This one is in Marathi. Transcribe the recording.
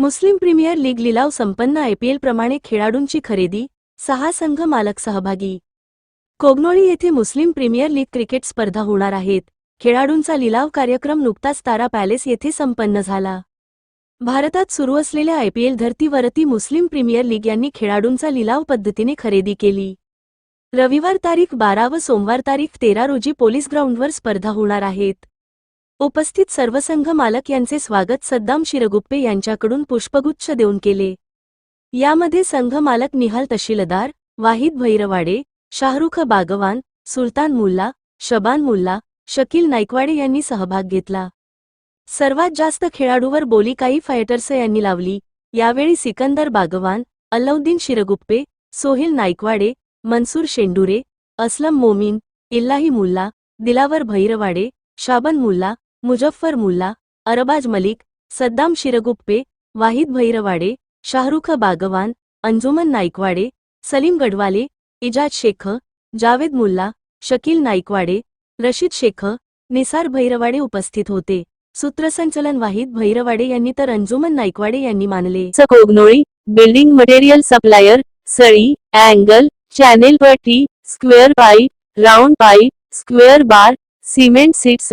मुस्लिम प्रीमियर लीग लिलाव संपन्न आयपीएल प्रमाणे खेळाडूंची खरेदी सहा संघ मालक सहभागी. कोगनोळी येथे मुस्लिम प्रीमियर लीग क्रिकेट स्पर्धा होणार आहेत. खेळाडूंचा लिलाव कार्यक्रम नुकताच तारा पॅलेस येथे संपन्न झाला. भारतात सुरू असलेल्या आयपीएल धर्तीवरती मुस्लिम प्रीमियर लीग यांनी खेळाडूंचा लिलाव पद्धतीने खरेदी केली. रविवार तारीख बारा व सोमवार तारीख तेरा रोजी पोलीस ग्राउंडवर स्पर्धा होणार आहेत. उपस्थित सर्वसंघ मालक यांचे स्वागत सद्दाम शिरगुप्पे यांच्याकडून पुष्पगुच्छ देऊन केले. यामध्ये संघ मालक निहाल तहसीलदार वाहिद भैरवाडे शाहरुख बागवान सुलतान मुल्ला शबान मुल्ला शकील नाईकवाडे यांनी सहभाग घेतला. सर्वात जास्त खेळाडूवर बोली काही फायटर्स यांनी लावली. यावेळी सिकंदर बागवान अल्लाउद्दीन शिरगुप्पे सोहिल नाईकवाडे मनसूर शेंडुरे असलम मोमीन इल्लाही मुल्ला दिलावर भैरवाडे शाबन मुल्ला मुजफ्फर मुल्ला अरबाज मलिक सद्दाम शिरगुप्पे वाहिद भैरवाडे शाहरुख बागवान अंजुमन नाईकवाडे सलीम गडवाले इजाज शेख जावेद मुल्ला शकील नाईकवाडे रशीद शेख निसार भैरवाडे उपस्थित होते. सूत्रसंचलन वाहिद भैरवाडे यांनी तर अंजुमन नाईकवाडे यांनी मानले. सकोगनोळी बिल्डिंग मटेरियल सप्लायर सळी अँगल चॅनेल पट्टी square pipe round pipe square bar cement sheets